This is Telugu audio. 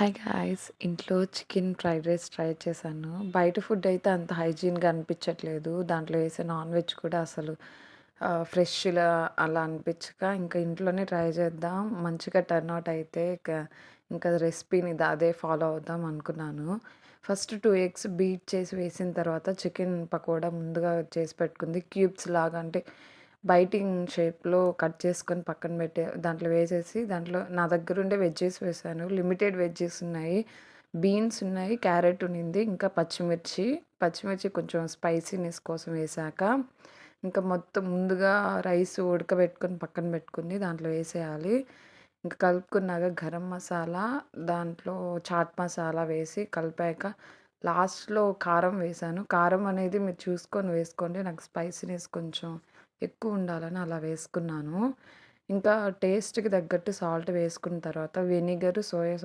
హాయ్ గాయ్స్ ఇంట్లో చికెన్ ఫ్రైడ్ రైస్ ట్రై చేశాను. బయట ఫుడ్ అయితే అంత హైజీన్గా అనిపించట్లేదు. దాంట్లో వేసే నాన్ వెజ్ కూడా అసలు ఫ్రెష్లా అలా అనిపించక ఇంకా ఇంట్లోనే ట్రై చేద్దాం. మంచిగా టర్న్ అవుట్ అయితే ఇంకా రెసిపీని అదే ఫాలో అవుదాం అనుకున్నాను. ఫస్ట్ టూ ఎగ్స్ బీట్ చేసి వేసిన తర్వాత చికెన్ పకోడా ముందుగా చేసి పెట్టుకుంది. క్యూబ్స్ లాగా అంటే బైటింగ్ షేప్లో కట్ చేసుకొని పక్కన పెట్టే దాంట్లో వేసేసి దాంట్లో నా దగ్గర ఉండే వెజ్జెస్ వేసాను. లిమిటెడ్ వెజ్జెస్ ఉన్నాయి. బీన్స్ ఉన్నాయి క్యారెట్ ఉన్నింది ఇంకా పచ్చిమిర్చి. పచ్చిమిర్చి కొంచెం స్పైసీనెస్ కోసం వేసాక ఇంకా మొత్తం ముందుగా రైస్ ఉడకబెట్టుకొని పక్కన పెట్టుకుని దాంట్లో వేసేయాలి. ఇంకా కలుపుకున్నాక గరం మసాలా దాంట్లో చాట్ మసాలా వేసి కలిపాక లాస్ట్లో కారం వేసాను కారం అనేది మీరు చూసుకొని వేసుకోండి. నాకు స్పైసీనెస్ కొంచెం ఎక్కువ ఉండాలని అలా వేసుకున్నాను. ఇంకా టేస్ట్కి తగ్గట్టు సాల్ట్ వేసుకున్న తర్వాత వెనిగర్ సోయా